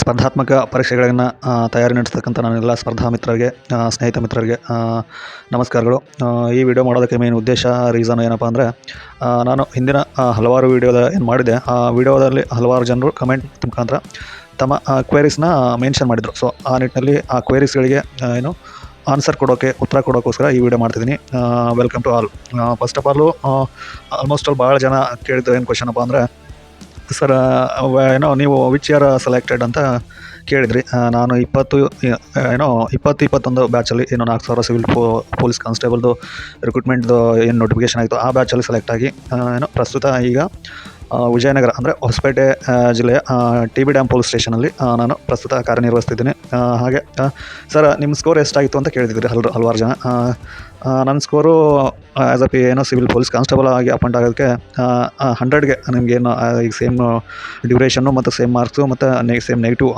ಸ್ಪರ್ಧಾತ್ಮಕ ಪರೀಕ್ಷೆಗಳನ್ನು ತಯಾರಿ ನಡೆಸ್ತಕ್ಕಂಥ ನನ್ನೆಲ್ಲ ಸ್ಪರ್ಧಾ ಮಿತ್ರರಿಗೆ ಸ್ನೇಹಿತ ಮಿತ್ರರಿಗೆ ನಮಸ್ಕಾರಗಳು. ಈ ವಿಡಿಯೋ ಮಾಡೋದಕ್ಕೆ ಮೇನ್ ಉದ್ದೇಶ ರೀಸನ್ ಏನಪ್ಪ ಅಂದರೆ ನಾನು ಹಿಂದಿನ ಹಲವಾರು ವೀಡಿಯೋದ ಏನು ಮಾಡಿದೆ ಆ ವಿಡಿಯೋದಲ್ಲಿ ಹಲವಾರು ಜನರು ಕಮೆಂಟ್ ಮುಖಾಂತರ ತಮ್ಮ ಕ್ವೇರೀಸ್ನ ಮೆನ್ಷನ್ ಮಾಡಿದರು. ಸೊ ಆ ನಿಟ್ಟಿನಲ್ಲಿ ಆ ಕ್ವೇರೀಸ್ಗಳಿಗೆ ಏನು ಆನ್ಸರ್ ಕೊಡೋಕ್ಕೆ ಉತ್ತರ ಕೊಡೋಕ್ಕೋಸ್ಕರ ಈ ವಿಡಿಯೋ ಮಾಡ್ತಿದ್ದೀನಿ welcome to all first of all almost all ಭಾಳ ಜನ ಕೇಳಿದ್ದು ಏನು ಕ್ವಶನಪ್ಪ ಅಂದರೆ ಸರ್ ಏನೋ ನೀವು ವಿಚ್ ಇಯರ್ ಸೆಲೆಕ್ಟೆಡ್ ಅಂತ ಕೇಳಿದ್ರಿ. ನಾನು ಇಪ್ಪತ್ತು ಏನೋ ಇಪ್ಪತ್ತು, ಇಪ್ಪತ್ತೊಂದು ಬ್ಯಾಚಲ್ಲಿ ಏನೋ ನಾಲ್ಕು ಸಾವಿರ ಸಿವಿಲ್ ಪೋ ಪೊಲೀಸ್ ಕಾನ್ಸ್ಟೇಬಲ್ದು ರಿಕ್ರೂಟ್ಮೆಂಟ್ದು ಏನು ನೋಟಿಫಿಕೇಷನ್ ಆಯಿತು ಆ ಬ್ಯಾಚಲ್ಲಿ ಸೆಲೆಕ್ಟ್ ಆಗಿ ಏನೋ ಪ್ರಸ್ತುತ ಈಗ ವಿಜಯನಗರ ಅಂದರೆ ಹೊಸಪೇಟೆ ಜಿಲ್ಲೆಯ ಟಿ ಬಿ ಡ್ಯಾಮ್ ಪೊಲೀಸ್ ಸ್ಟೇಷನಲ್ಲಿ ನಾನು ಪ್ರಸ್ತುತ ಕಾರ್ಯನಿರ್ವಹಿಸ್ತಿದ್ದೀನಿ. ಹಾಗೆ ಸರ್ ನಿಮ್ಮ ಸ್ಕೋರ್ ಎಷ್ಟಾಗಿತ್ತು ಅಂತ ಕೇಳಿದ್ರಿ ಹಲರು ಹಲವಾರು ಜನ. ನನ್ನ ಸ್ಕೋರು ಆ್ಯಸ್ ಅ ಪಿ ಏನೋ ಸಿವಿಲ್ ಪೊಲೀಸ್ ಕಾನ್ಸ್ಟೇಬಲ್ ಆಗಿ ಅಪಾಯಿಂಟ್ ಆಗೋದಕ್ಕೆ ಹಂಡ್ರೆಡ್ಗೆ ನಿಮಗೇನು ಈಗ ಸೇಮ್ ಡ್ಯೂರೇಷನ್ನು ಮತ್ತು ಸೇಮ್ ಮಾರ್ಕ್ಸು ಮತ್ತು ನೆ ಸೇಮ್ ನೆಗೆಟಿವ್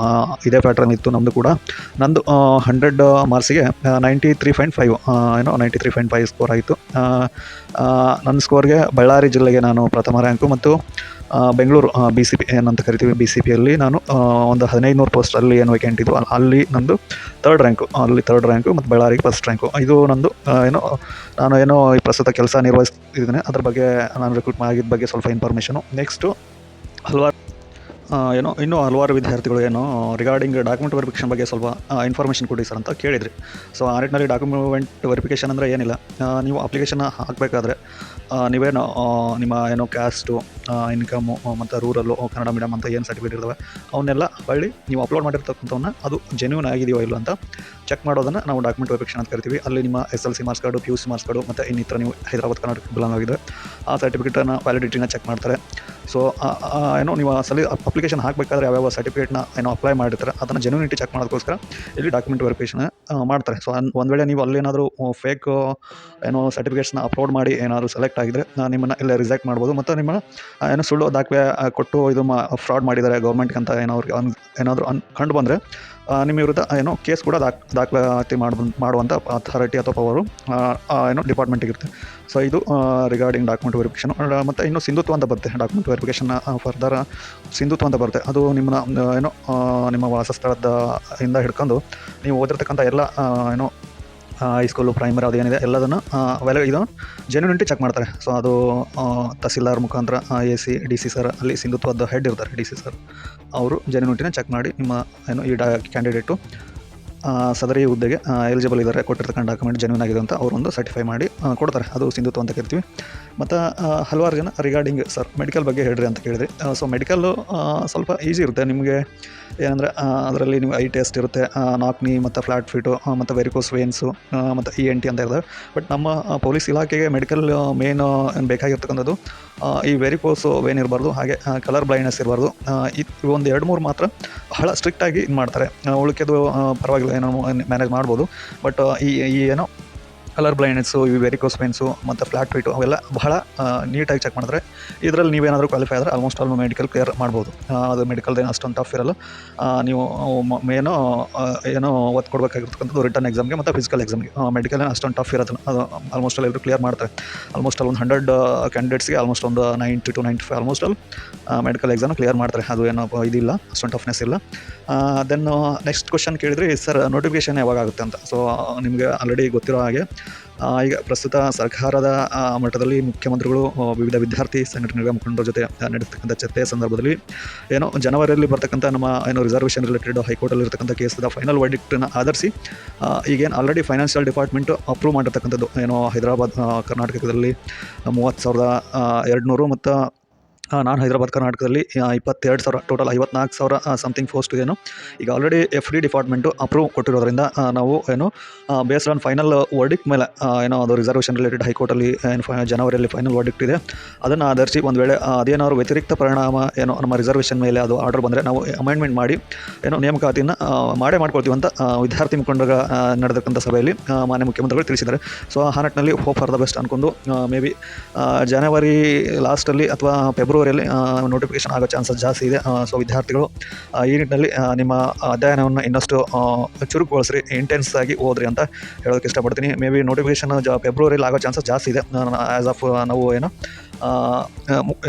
ಇದೇ ಪ್ಯಾಟ್ರನ್ ಇತ್ತು ನಮ್ಮದು ಕೂಡ. ನಂದು ಹಂಡ್ರೆಡ್ ಮಾರ್ಕ್ಸಿಗೆ ನೈಂಟಿ ತ್ರೀ ಪಾಯಿಂಟ್ ಫೈವ್ ಏನೋ ninety three point five score ಆಯಿತು. ನನ್ನ ಸ್ಕೋರ್ಗೆ ಬಳ್ಳಾರಿ ಜಿಲ್ಲೆಗೆ ನಾನು ಪ್ರಥಮ ರ್ಯಾಂಕು ಮತ್ತು ಬೆಂಗಳೂರು ಬಿ ಸಿ ಪಿ ಏನಂತ ಕರಿತೀವಿ ಬಿ ಸಿ ಪಿಯಲ್ಲಿ ನಾನು ಒಂದು ಹದಿನೈದು ನೂರು ಪೋಸ್ಟಲ್ಲಿ ಏನು ವೇಕೆಂಟ್ ಇದ್ದು ಅಲ್- ಅಲ್ಲಿ ನಂದು ತರ್ಡ್ ರ್ಯಾಂಕು ಅಲ್ಲಿ ತರ್ಡ್ ರ್ಯಾಂಕು ಮತ್ತು ಬಳ್ಳಾರಿಗೆ ಫಸ್ಟ್ ರ್ಯಾಂಕು ಇದು ನಂದು ಏನು, ನಾನು ಏನೋ ಈ ಪ್ರಸ್ತುತ ಕೆಲಸ ನಿರ್ವಹಿಸ್ತಿದ್ದೇನೆ. ಅದ್ರ ಬಗ್ಗೆ ನಾನು ರಿಕ್ರೂಟ್ ಆಗಿದ್ದ ಬಗ್ಗೆ ಸ್ವಲ್ಪ ಇನ್ಫಾರ್ಮೇಷನು ನೆಕ್ಸ್ಟು ಹಲವಾರು ಏನೋ, ಇನ್ನೂ ಹಲವಾರು ವಿದ್ಯಾರ್ಥಿಗಳು ಏನೋ ರಿಗಾರ್ಡಿಂಗ್ ಡಾಕ್ಯುಮೆಂಟ್ ವೆರಿಫಿಕೇಷನ್ ಬಗ್ಗೆ ಸ್ವಲ್ಪ ಇನ್ಫಾರ್ಮೇಷನ್ ಕೊಡಿ ಸರ್ ಅಂತ ಕೇಳಿದ್ರಿ. ಸೊ ಆ ನಿಟ್ಟಿನಲ್ಲಿ ಡಾಕ್ಯುಮೆಂಟ್ ವೆರಿಫಿಕೇಷನ್ ಅಂದರೆ ಏನಿಲ್ಲ. ನೀವು ಅಪ್ಲಿಕೇಶನ್ ಹಾಕಬೇಕಾದ್ರೆ ನೀವೇನು ನಿಮ್ಮ ಏನೋ ಕ್ಯಾಸ್ಟು ಇನ್ಕಮು ಮತ್ತು ರೂರಲ್ಲು ಕನ್ನಡ ಮೀಡಿಯಮ್ ಅಂತ ಏನು ಸರ್ಟಿಫಿಕೇಟ್ ಇರ್ತವೆ, ಅವನ್ನೆಲ್ಲ ಹೊಳ್ಳಿ ನೀವು ಅಪ್ಲೋಡ್ ಮಾಡಿರ್ತಕ್ಕಂಥವನ್ನ ಅದು ಜೆನ್ಯೂನ್ ಆಗಿದೆಯೋ ಇಲ್ಲ ಅಂತ ಚೆಕ್ ಮಾಡೋದನ್ನು ನಾವು ಡಾಕ್ಯುಮೆಂಟ್ ವೆರಿಫಿಕೇಷನ್ ಅಂತ ಕರಿತೀವಿ. ಅಲ್ಲಿ ನಿಮ್ಮ S L C marks card P U C marks card ಮತ್ತು ಇನ್ನಿತರ ನೀವು ಹೈದರಾಬಾದ್ ಕರ್ನಾಟಕ ಬಿಲಾಂಗ್ ಆಗಿದೆ. ಆ ಸರ್ಟಿಫಿಕೇಟನ್ನು ವ್ಯಾಲಿಡಿಟಿನ ಚೆಕ್ ಮಾಡ್ತಾರೆ. ಸೊ ಏನೋ ನೀವು ಸಲ ಅಪ್ಲಿಕೇಶನ್ ಹಾಕಬೇಕಾದ್ರೆ ಯಾವ್ಯಾವ ಸರ್ಟಿಫಿಕೇಟ್ನ ಏನೋ ಅಪ್ಲೈ ಮಾಡಿರ್ತಾರೆ ಅದನ್ನು ಜೆನ್ಯೂನಿಟಿ ಚೆಕ್ ಮಾಡೋದಕ್ಕೋಸ್ಕರ ಇಲ್ಲಿ ಡಾಕ್ಯುಮೆಂಟ್ ವೆರಿಫಿಕೇಷನ್ ಮಾಡ್ತಾರೆ. ಸೊ ಒಂದು ವೇಳೆ ನೀವು ಅಲ್ಲೇನಾದರೂ ಫೇಕ್ ಏನೋ ಸರ್ಟಿಫಿಕೇಟ್ಸ್ನ ಅಪ್ಲೋಡ್ ಮಾಡಿ ಏನಾದರೂ ಸೆಲೆಕ್ಟ್ ಆಗಿದ್ರೆ ಆ, ನಿಮ್ಮನ್ನು ಇಲ್ಲೇ ರಿಜೆಕ್ಟ್ ಮಾಡ್ಬೋದು. ಮತ್ತು ನಿಮ್ಮನ್ನು ಆ, ಏನೋ ಸುಳ್ಳು ದಾಖಲೆ ಕೊಟ್ಟು ಇದು ಮಾ ಫ್ರಾಡ್ ಮಾಡಿದ್ದಾರೆ ಗೌರ್ಮೆಂಟ್ಗಂತ ಅಂತ ಅವ್ರಿಗೆ ಅನ್ ಏನಾದರೂ ಅನ್ ಕಂಡು ಬಂದರೆ ನಿಮ್ಮ ವಿರುದ್ಧ ಏನೋ ಕೇಸ್ ಕೂಡ ದಾಖ ದಾಖಲಾತಿ ಮಾಡ ಮಾಡುವಂಥ ಅಥಾರಿಟಿ ಅಥವಾ ಪವರು ಏನೋ ಡಿಪಾರ್ಟ್ಮೆಂಟಿಗಿರುತ್ತೆ ಸೊ ಇದು ರಿಗಾರ್ಡಿಂಗ್ ಡಾಕ್ಯುಮೆಂಟ್ ವೆರಿಫಿಕೇಷನ್ ಮತ್ತು ಇನ್ನು ಸಿಂಧುತ್ವ ಅಂತ ಬರುತ್ತೆ ಡಾಕ್ಯುಮೆಂಟ್ ವೆರಿಫಿಕೇಷನ್ ಫರ್ದರ್ ಸಿಂಧುತ್ವ ಅಂತ ಬರುತ್ತೆ. ಅದು ನಿಮ್ಮನ್ನ ಏನು ನಿಮ್ಮ ವಾಸಸ್ಥಳದ ಇಂದ ಹಿಡ್ಕೊಂಡು, ನೀವು ಓದಿರ್ತಕ್ಕಂಥ ಎಲ್ಲ ಏನೋ ಹೈಸ್ಕೂಲು ಪ್ರೈಮರಿ ಅದು ಏನಿದೆ, ಎಲ್ಲದನ್ನು ಅವೆಲ್ಲ ಇದು ಜೆನ್ಯೂನಿಟಿ ಚೆಕ್ ಮಾಡ್ತಾರೆ. ಸೊ ಅದು ತಹಸೀಲ್ದಾರ್ ಮುಖಾಂತರ A C D C sir ಅಲ್ಲಿ ಸಿಂಧುತ್ವದ ಹೆಡ್ ಇರ್ತಾರೆ ಡಿ ಸಿ ಸರ್ ಅವರು ಜೆನ್ಯೂನಿಟಿನ ಚೆಕ್ ಮಾಡಿ ನಿಮ್ಮ, ಏನು, ಈ ಡಾ ಕ್ಯಾಂಡಿಡೇಟು ಸದರಿ ಹುದ್ದೆಗೆ ಎಲಿಜಿಬಲ್ ಇದ್ದಾರೆ, ಕೊಟ್ಟಿರ್ತಕ್ಕಂಥ ಡಾಕ್ಯುಮೆಂಟ್ ಜೆನ್ಯೂನ್ ಆಗಿದೆ ಅಂತ ಅವರೊಂದು ಸರ್ಟಿಫೈ ಮಾಡಿ ಕೊಡ್ತಾರೆ. ಅದು ಸಿಂಧುತ್ವ ಅಂತ ಕರಿತೀವಿ. ಮತ್ತು ಹಲವಾರು ಜನ ರಿಗಾರ್ಡಿಂಗ್ ಸರ್ ಮೆಡಿಕಲ್ ಬಗ್ಗೆ ಹೇಳ್ರಿ ಅಂತ ಕೇಳಿದ್ರಿ. ಸೊ ಮೆಡಿಕಲ್ಲು ಸ್ವಲ್ಪ ಈಸಿ ಇರುತ್ತೆ. ನಿಮಗೆ ಏನಂದರೆ ಅದರಲ್ಲಿ ನೀವು ಐ ಟೆಸ್ಟ್ ಇರುತ್ತೆ ನಾಕ್ನಿ ಮತ್ತು ಫ್ಲಾಟ್ ಫೀಟು ಮತ್ತು ವೆರಿಕೋಸ್ ವೇನ್ಸು ಮತ್ತು ಇ ಎನ್ ಟಿ ಅಂತ ಇರ್ತವೆ. ಬಟ್ ನಮ್ಮ ಪೊಲೀಸ್ ಇಲಾಖೆಗೆ ಮೆಡಿಕಲ್ ಮೇನ್ ಏನು ಬೇಕಾಗಿರ್ತಕ್ಕಂಥದ್ದು ಈ ವೆರಿಕೋಸು ವೇನ್ ಇರಬಾರ್ದು, ಹಾಗೆ ಕಲರ್ ಬ್ಲೈಂಡ್ನೆಸ್ ಇರಬಾರ್ದು. ಇದು ಒಂದು ಎರಡು ಮೂರು ಮಾತ್ರ ಬಹಳ ಸ್ಟ್ರಿಕ್ಟಾಗಿ ಇದು ಮಾಡ್ತಾರೆ ಉಳ್ಕೆದು ಪರವಾಗಿಲ್ಲ. ಏನೋ ಮ್ಯಾನೇಜ್ ಮಾಡ್ಬೋದು. ಬಟ್ ಈ ಏನೋ ಕಲರ್ ಬ್ಲೈಂಡ್ನೆಸ್ಸು ಈ ವೆರಿಕೋಸ್ ಪೇನ್ಸು ಮತ್ತು ಫ್ಲಾಟ್ ಫೀಟು ಅವೆಲ್ಲ ಬಹಳ ನೀಟಾಗಿ ಚೆಕ್ ಮಾಡಿದ್ರೆ ಇದರಲ್ಲಿ ನೀವೇನಾದರೂ ಕ್ವಾಲಿಫೈ ಆದರೆ ಆಲ್ಮೋಸ್ಟ್ ಆಲ್ ಮೆಡಿಕಲ್ ಕ್ಲಿಯರ್ ಮಾಡ್ಬೋದು. ಅದು ಮೆಡಿಕಲ್ದೇನು ಅಷ್ಟೊಂದು ಟಫ್ ಇರಲ್ಲ. ನೀವು ಮೇನು ಏನೋ ಒತ್ತು ಕೊಡಬೇಕಾಗಿರ್ತಕ್ಕಂಥದ್ದು ರಿಟರ್ನ್ ಎಕ್ಸಾಮ್ಗೆ ಮತ್ತು ಫಿಸಿಕಲ್ ಎಕ್ಸಾಮ್ಗೆ ಮೆಡಿಕಲ್ ಅಷ್ಟೊಂದು ಟಫ್ ಇರೋದು ಅದು ಆಲ್ಮೋಸ್ಟ್ ಆಲ್ ಎಲ್ಲರೂ ಕ್ಲಿಯರ್ ಮಾಡ್ತಾರೆ. ಆಲ್ಮೋಸ್ಟ್ ಆಲ್ ಒಂದು ಹಂಡ್ರೆಡ್ ಕ್ಯಾಂಡಿಡೇಟ್ಸ್ಗೆ ಆಲ್ಮೋಸ್ಟ್ ಒಂದು ninety two ninety five almost all medical exam clear ಮಾಡ್ತಾರೆ. ಅದು ಏನೋ ಇದಿಲ್ಲ, ಅಷ್ಟೊಂದು ಟಫ್ನೆಸ್ ಇಲ್ಲ. ದೆನ್ ನೆಕ್ಸ್ಟ್ ಕ್ವಶನ್ ಕೇಳಿದ್ರಿ ಸರ್ ನೋಟಿಫಿಕೇಷನ್ ಯಾವಾಗ ಆಗುತ್ತೆ? ಅಂತ. ಸೊ ನಿಮಗೆ ಆಲ್ರೆಡಿ ಗೊತ್ತಿರೋ ಹಾಗೆ ಈಗ ಪ್ರಸ್ತುತ ಸರ್ಕಾರದ ಮಟ್ಟದಲ್ಲಿ ಮುಖ್ಯಮಂತ್ರಿಗಳು ವಿವಿಧ ವಿದ್ಯಾರ್ಥಿ ಸಂಘಟನೆಗಳ ಮುಖಂಡರ ಜೊತೆ ನಡೆಸ್ತಕ್ಕಂಥ ಚರ್ಚೆಯ ಸಂದರ್ಭದಲ್ಲಿ ಏನೋ ಜನವರಿಯಲ್ಲಿ ಬರ್ತಕ್ಕಂಥ ನಮ್ಮ ಏನು ರಿಸರ್ವೇಷನ್ ರಿಲೇಟೆಡ್ ಹೈಕೋರ್ಟಲ್ಲಿ ಇರತಕ್ಕಂಥ ಕೇಸದ ಫೈನಲ್ ವರ್ಡಿಕ್ಟನ್ನು ಆಧರಿಸಿ ಈಗೇನು ಆಲ್ರೆಡಿ ಫೈನಾನ್ಷಿಯಲ್ ಡಿಪಾರ್ಟ್ಮೆಂಟ್ ಅಪ್ರೂವ್ ಮಾಡಿರ್ತಕ್ಕಂಥದ್ದು. ಏನೋ ಹೈದರಾಬಾದ್ ಕರ್ನಾಟಕದಲ್ಲಿ ಮೂವತ್ತು ಸಾವಿರದ ಎರಡು ನೂರು ಮತ್ತು ನಾನು ಹೈದರಾಬಾದ್ ಕರ್ನಾಟಕದಲ್ಲಿ ಇಪ್ಪತ್ತೆರಡು ಸಾವಿರ ಟೋಟಲ್ ಐವತ್ನಾಲ್ಕು ಸಾವಿರ ಸಮಥಿಂಗ್ ಪೋಸ್ಟ್ ಏನು ಈಗ already F D department approve ಕೊಟ್ಟಿರೋದ್ರಿಂದ ನಾವು ಏನು ಬೇಸ್ಡ್ ಆನ್ ಫೈನಲ್ ವರ್ಡಿಕ್ ಮೇಲೆ ಏನೋ ಅದು ರಿಸರ್ವೇಷನ್ ರಿಲೇಟೆಡ್ ಹೈಕೋರ್ಟಲ್ಲಿ ಏನು ಜನವರಿಯಲ್ಲಿ ಫೈನಲ್ ವರ್ಡಿಕ್ಟ್ ಇದೆ ಅದನ್ನು ಆಧರಿಸಿ ಒಂದು ವೇಳೆ ಅದೇನಾದ್ರು ವ್ಯತಿರಿಕ್ತ ಪರಿಣಾಮ ಏನೋ ನಮ್ಮ ರಿಸರ್ವೇಷನ್ ಮೇಲೆ ಅದು ಆರ್ಡರ್ ಬಂದರೆ ನಾವು ಅಮೆಂಡ್ಮೆಂಟ್ ಮಾಡಿ ಏನೋ ನೇಮಕಾತಿಯನ್ನು ಮಾಡೇ ಮಾಡ್ಕೊಳ್ತೀವಿ ಅಂತ ವಿದ್ಯಾರ್ಥಿ ಮುಖಂಡರ ನಡೆದಕ್ಕಂಥ ಸಭೆಯಲ್ಲಿ ಮಾನ್ಯ ಮುಖ್ಯಮಂತ್ರಿಗಳು ತಿಳಿಸಿದ್ದಾರೆ ಸೊ ಆ ನಿಟ್ಟಿನಲ್ಲಿ ಹೋಪ್ ಫಾರ್ ದ ಬೆಸ್ಟ್ ಅಂದ್ಕೊಂಡು ಮೇ ಬಿ ಜನವರಿ ಲಾಸ್ಟಲ್ಲಿ ಅಥವಾ ಫೆಬ್ರವರಿ ಫೆಬ್ರವರಿಯಲ್ಲಿ ನೋಟಿಫಿಕೇಶನ್ ಆಗೋ ಚಾನ್ಸಸ್ ಜಾಸ್ತಿ ಇದೆ. ಸೊ ವಿದ್ಯಾರ್ಥಿಗಳು ಈ ನಿಟ್ಟಿನಲ್ಲಿ ನಿಮ್ಮ ಅಧ್ಯಯನವನ್ನು ಇನ್ನಷ್ಟು ಚುರುಕುಗೊಳಿಸ್ರಿ ಇಂಟೆನ್ಸ್ ಆಗಿ ಓದ್ರಿ ಅಂತ ಹೇಳೋದಕ್ಕೆ ಇಷ್ಟಪಡ್ತೀನಿ. ಮೇ ಬಿ ನೋಟಿಫಿಕೇಶನ್ ಜ ಫೆಬ್ರವರಿಲಿ ಆಗೋ ಚಾನ್ಸಸ್ ಜಾಸ್ತಿ ಇದೆ. ಆ್ಯಸ್ ಆಫ್ ನಾವು ಏನು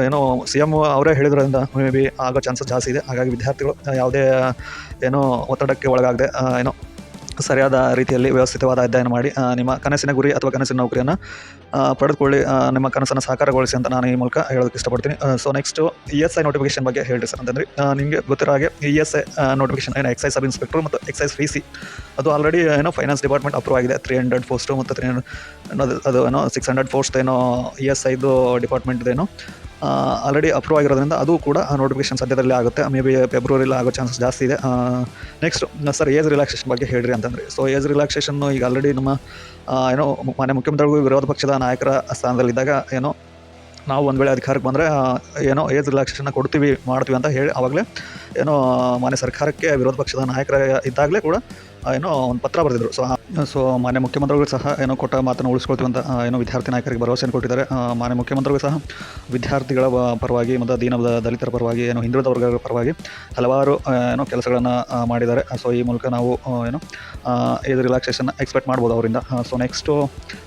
ಏನೋ ಸಿ ಎಂ ಅವರೇ ಹೇಳಿದ್ರಿಂದ ಮೇ ಬಿ ಆಗೋ ಚಾನ್ಸಸ್ ಜಾಸ್ತಿ ಇದೆ. ಹಾಗಾಗಿ ವಿದ್ಯಾರ್ಥಿಗಳು ಯಾವುದೇ ಏನೋ ಒತ್ತಡಕ್ಕೆ ಒಳಗಾಗದೆ ಏನೋ ಸರಿಯಾದ ರೀತಿಯಲ್ಲಿ ವ್ಯವಸ್ಥಿತವಾದ ಅಧ್ಯಯನ ಮಾಡಿ ನಿಮ್ಮ ಕನಸಿನ ಗುರಿ ಅಥವಾ ಕನಸಿನ ನೌಕರಿಯನ್ನು ಪಡೆದುಕೊಳ್ಳಿ ನಿಮ್ಮ ಕನಸನ್ನು ಸಾಕಾರಗೊಳಿಸಿ ಅಂತ ನಾನು ಈ ಮೂಲಕ ಹೇಳೋದಕ್ಕೆ ಇಷ್ಟಪಡ್ತೀನಿ. So next E S I notification ಬಗ್ಗೆ ಹೇಳಿ ಸರ್ ಅಂತಂದರೆ ನಿಮಗೆ ಗೊತ್ತಿರೋ ಹಾಗೆ ಇ ಎಸ್ ಐ ನೋಟಿಫಿಕೇಶನ್ ಏನು ಎಕ್ಸೈಸ್ ಸಬ್ ಇನ್ಸ್ಪೆಕ್ಟರ್ ಮತ್ತು ಎಕ್ಸೈಸ್ ವಿ ಸಿ ಅದು ಆಲ್ರೆಡಿ ಏನೋ ಫೈನಾನ್ಸ್ ಡಿಪಾರ್ಟ್ಮೆಂಟ್ ಅಪ್ರೂವ್ ಆಗಿದೆ. ತ್ರೀ ಹಂಡ್ರೆಡ್ ಪೋಸ್ಟು ಮತ್ತು ತ್ರೀ ಅದು ಏನೋ ಸಿಕ್ಸ್ ಹಂಡ್ರೆಡ್ ಪೋಸ್ಟ್ ಏನೋ ಇ ಎಸ್ ಐದು ಡಿಪಾರ್ಟ್ಮೆಂಟ್ದೇನೋ ಆಲ್ರೆಡಿ ಅಪ್ರೂವ್ ಆಗಿರೋದ್ರಿಂದ ಅದು ಕೂಡ ನೋಟಿಫಿಕೇಶನ್ ಸದ್ಯದಲ್ಲೇ ಆಗುತ್ತೆ. ಮೇ ಬಿ ಫೆಬ್ರವರಿಲಿ ಆಗೋ ಚಾನ್ಸಸ್ ಜಾಸ್ತಿ ಇದೆ. ನೆಕ್ಸ್ಟ್ ಸರ್ ಏಜ್ ರಿಲ್ಯಾಕ್ಸೇಷನ್ ಬಗ್ಗೆ ಹೇಳ್ರಿ ಅಂತಂದರೆ. ಸೊ ಏಜ್ ರಿಲ್ಯಾಕ್ಸೇಷನ್ನು ಈಗ ಆಲ್ರೆಡಿ ನಮ್ಮ ಏನೋ ಮಾನ್ಯ ಮುಖ್ಯಮಂತ್ರಿಗಳು ವಿರೋಧ ಪಕ್ಷದ ನಾಯಕರ ಸ್ಥಾನದಲ್ಲಿದ್ದಾಗ ಏನೋ ನಾವು ಒಂದು ವೇಳೆ ಅಧಿಕಾರಕ್ಕೆ ಬಂದರೆ ಏನೋ ಏಜ್ ರಿಲ್ಯಾಕ್ಸೇಷನ್ನ ಕೊಡ್ತೀವಿ, ಮಾಡ್ತೀವಿ ಅಂತ ಹೇಳಿ ಆವಾಗಲೇ ಏನೋ ಮಾನ್ಯ ಸರ್ಕಾರಕ್ಕೆ ವಿರೋಧ ಪಕ್ಷದ ನಾಯಕರ ಇದ್ದಾಗಲೇ ಕೂಡ ಏನೋ ಒಂದು ಪತ್ರ ಬರೆದಿದ್ರು. ಸೊ ಸೊ ಮಾನ್ಯ ಮುಖ್ಯಮಂತ್ರಿಗಳು ಸಹ ಏನೋ ಕೊಟ್ಟ ಮಾತನ್ನು ಉಳಿಸ್ಕೊಳ್ತೀವಿ ಅಂತ ಏನೋ ವಿದ್ಯಾರ್ಥಿ ನಾಯಕರಿಗೆ ಭರವಸೆಯನ್ನು ಕೊಟ್ಟಿದ್ದಾರೆ. ಮಾನ್ಯ ಮುಖ್ಯಮಂತ್ರಿಗಳು ಸಹ ವಿದ್ಯಾರ್ಥಿಗಳ ಪರವಾಗಿ ಮತ್ತು ದೀನ ದಲಿತರ ಪರವಾಗಿ, ಏನೋ ಹಿಂದುಳಿದ ವರ್ಗಗಳ ಪರವಾಗಿ ಹಲವಾರು ಏನೋ ಕೆಲಸಗಳನ್ನು ಮಾಡಿದ್ದಾರೆ. ಸೊ ಈ ಮೂಲಕ ನಾವು ಏನು ಏಜ್ ರಿಲ್ಯಾಕ್ಸೇಷನ್ ಎಕ್ಸ್ಪೆಕ್ಟ್ ಮಾಡ್ಬೋದು ಅವರಿಂದ. So next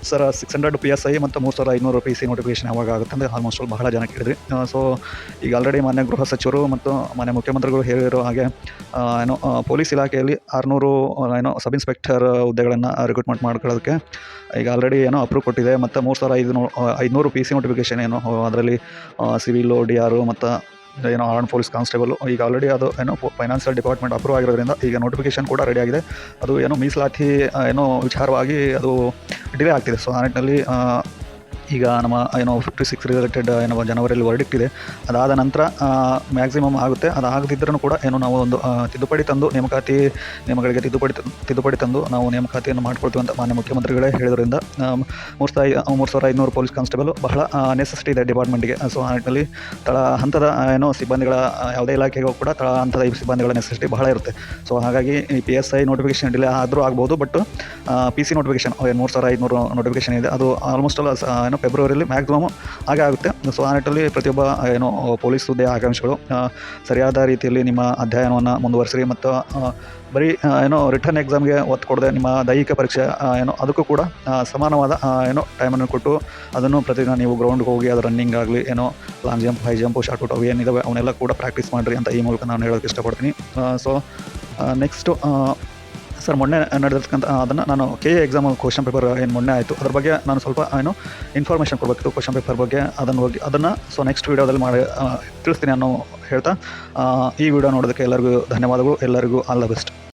sir six hundred P S I ಮತ್ತು ಮೂರು ಸಾವಿರ ಐನೂರು ಪಿ ಸಿ ನೋಟಿಫಿಕೇಶನ್ ಯಾವಾಗ ಆಗುತ್ತೆ ಅಂದರೆ ಆಲ್ಮೋಸ್ಟ್ ಆಲ್ ಬಹಳ ಜನ ಕೇಳಿದ್ರಿ ಸೊ ಈಗ ಆಲ್ರೆಡಿ ಮಾನ್ಯ ಗೃಹ ಸಚಿವರು ಮತ್ತು ಮಾನ್ಯ ಮುಖ್ಯಮಂತ್ರಿಗಳು ಹೇಳಿರೋ ಹಾಗೆ ಏನೋ ಪೊಲೀಸ್ ಇಲಾಖೆಯಲ್ಲಿ ಆರುನೂರು ಏನೋ ಸಬ್ ಇನ್ಸ್ಪೆಕ್ಟರ್ ಹುದ್ದೆಗಳನ್ನು ರಿಕ್ರೂಟ್ಮೆಂಟ್ ಮಾಡ್ಕೊಳ್ಳೋದಕ್ಕೆ. ಈಗ ಆಲ್ರೆಡಿ ಏನೋ ಅಪ್ರೂವ್ ಕೊಟ್ಟಿದೆ, ಮತ್ತು ಮೂರು ಸಾವಿರ ಐದು ಐದುನೂರು ಪಿ ಸಿ ನೋಟಿಫಿಕೇಷನ್ ಏನೋ ಅದರಲ್ಲಿ ಸಿವಿಲು ಡಿ ಆರು ಮತ್ತು ಏನೋ ಆರ್ಮ್ ಪೊಲೀಸ್ ಕಾನ್ಸ್ಟೇಬಲ್ ಈಗ ಆಲ್ರೆಡಿ ಅದು ಏನೋ ಫೈನಾನ್ಷಿಯಲ್ ಡಿಪಾರ್ಟ್ಮೆಂಟ್ ಅಪ್ರೂವ್ ಆಗಿರೋದ್ರಿಂದ ಈಗ ನೋಟಿಫಿಕೇಶನ್ ಕೂಡ ರೆಡಿ ಆಗಿದೆ. ಅದು ಏನೋ ಮೀಸಲಾತಿ ಏನೋ ವಿಚಾರವಾಗಿ ಅದು ಡಿಲೇ ಆಗ್ತಿದೆ. ಸೊ ಆ ನಿಟ್ಟಿನಲ್ಲಿ ಈಗ ನಮ್ಮ ಏನೋ ಫಿಫ್ಟಿ ಸಿಕ್ಸ್ ರಿಲೇಟೆಡ್ ಏನೋ ಜನವರಿಯಲ್ಲಿ ಹೊರಡಿಟ್ಟಿದೆ ಅದಾದ ನಂತರ ಮ್ಯಾಕ್ಸಿಮಮ್ ಆಗುತ್ತೆ. ಅದಾಗದಿದ್ದರೂ ಕೂಡ ಏನೋ ನಾವು ಒಂದು ತಿದ್ದುಪಡಿ ತಂದು ನೇಮಕಾತಿ, ನಿಯಮಗಳಿಗೆ ತಿದ್ದುಪಡಿ ತಿದ್ದುಪಡಿ ತಂದು ನಾವು ನೇಮಕಾತಿಯನ್ನು ಮಾಡ್ಕೊಳ್ತೀವಿ ಅಂತ ಮಾನ್ಯ ಮುಖ್ಯಮಂತ್ರಿಗಳೇ ಹೇಳಿದ್ರಿಂದ ಮೂರು ಸಾವಿರ ಮೂರು ಸಾವಿರ ಐನೂರು ಪೊಲೀಸ್ ಕಾನ್ಸ್ಟೇಬಲ್ ಬಹಳ ನೆಸೆಸಿಟಿ ಇದೆ ಡಿಪಾರ್ಟ್ಮೆಂಟ್ಗೆ. ಸೊ, ಆ ನಿಟ್ಟಿನಲ್ಲಿ ತಳ ಹಂತದ ಏನೋ ಸಿಬ್ಬಂದಿಗಳ ಯಾವುದೇ ಇಲಾಖೆಗೂ ಕೂಡ ತಳ ಹಂತದ ಸಿಬ್ಬಂದಿಗಳ ನೆಸೆಸಿಟಿ ಬಹಳ ಇರುತ್ತೆ. ಸೊ, ಹಾಗಾಗಿ ಈ P S I notification delay ಆದರೂ ಆಗ್ಬೋದು ಬಟ್ ಪಿ ಸಿ ನೋಟಿಫಿಕೇಶನ್ ಮೂರು ಸಾವಿರ ಐದುನೂರು ನೋಟಿಫಿಕೇಶನ್ ಇದೆ. ಅದು ಆಲ್ಮೋಸ್ಟ್ ಆಲ್ ಏನೋ ಫೆಬ್ರವರಿಯಲ್ಲಿ ಮ್ಯಾಕ್ಸಿಮಮ್ ಹಾಗೆ ಆಗುತ್ತೆ. ಸೊ ಆ ನಿಟ್ಟಲ್ಲಿ ಪ್ರತಿಯೊಬ್ಬ ಏನೋ ಪೊಲೀಸ್ ಹುದ್ದೆ ಆಕಾಂಕ್ಷಿಗಳು ಸರಿಯಾದ ರೀತಿಯಲ್ಲಿ ನಿಮ್ಮ ಅಧ್ಯಯನವನ್ನು ಮುಂದುವರಿಸಿರಿ ಮತ್ತು ಬರೀ ಏನೋ ರಿಟರ್ನ್ ಎಕ್ಸಾಮ್ಗೆ ಒತ್ತು ಕೊಡದೆ ನಿಮ್ಮ ದೈಹಿಕ ಪರೀಕ್ಷೆ ಏನೋ, ಅದಕ್ಕೂ ಕೂಡ ಸಮಾನವಾದ ಏನೋ ಟೈಮನ್ನು ಕೊಟ್ಟು ಅದನ್ನು ಪ್ರತಿದಿನ ನೀವು ಗ್ರೌಂಡ್ಗೆ ಹೋಗಿ ಅದು ರನ್ನಿಂಗ್ ಆಗಲಿ, ಏನೋ long jump high jump short put ಅವು ಏನಿದಾವೆ, ಅವನ್ನೆಲ್ಲ ಕೂಡ ಪ್ರಾಕ್ಟೀಸ್ ಮಾಡಿರಿ ಅಂತ ಈ ಮೂಲಕ ನಾನು ಹೇಳೋಕ್ಕೆ ಇಷ್ಟಪಡ್ತೀನಿ. ಸೊ ನೆಕ್ಸ್ಟು ಸರ್, ಮೊನ್ನೆ ನಡೆದಿರ್ತಕ್ಕಂಥ ಅದನ್ನು ನಾನು K A exam question paper ಏನು ಮೊನ್ನೆ ಆಯಿತು, ಅದ್ರ ಬಗ್ಗೆ ನಾನು ಸ್ವಲ್ಪ ಏನು ಇನ್ಫಾರ್ಮೇಷನ್ ಕೊಡಬೇಕಿತ್ತು ಕ್ವಶನ್ ಪೇಪರ್ ಬಗ್ಗೆ, ಅದನ್ನು ಹೋಗಿ, ಅದನ್ನು ಸೊ ನೆಕ್ಸ್ಟ್ ವೀಡಿಯೋದಲ್ಲಿ ಮಾಡಿ ತಿಳಿಸ್ತೀನಿ ಅನ್ನೋ ಹೇಳ್ತಾ ಈ ವಿಡಿಯೋ ನೋಡೋದಕ್ಕೆ ಎಲ್ಲರಿಗೂ ಧನ್ಯವಾದಗಳು, ಎಲ್ಲರಿಗೂ ಆಲ್ ದ ಬೆಸ್ಟ್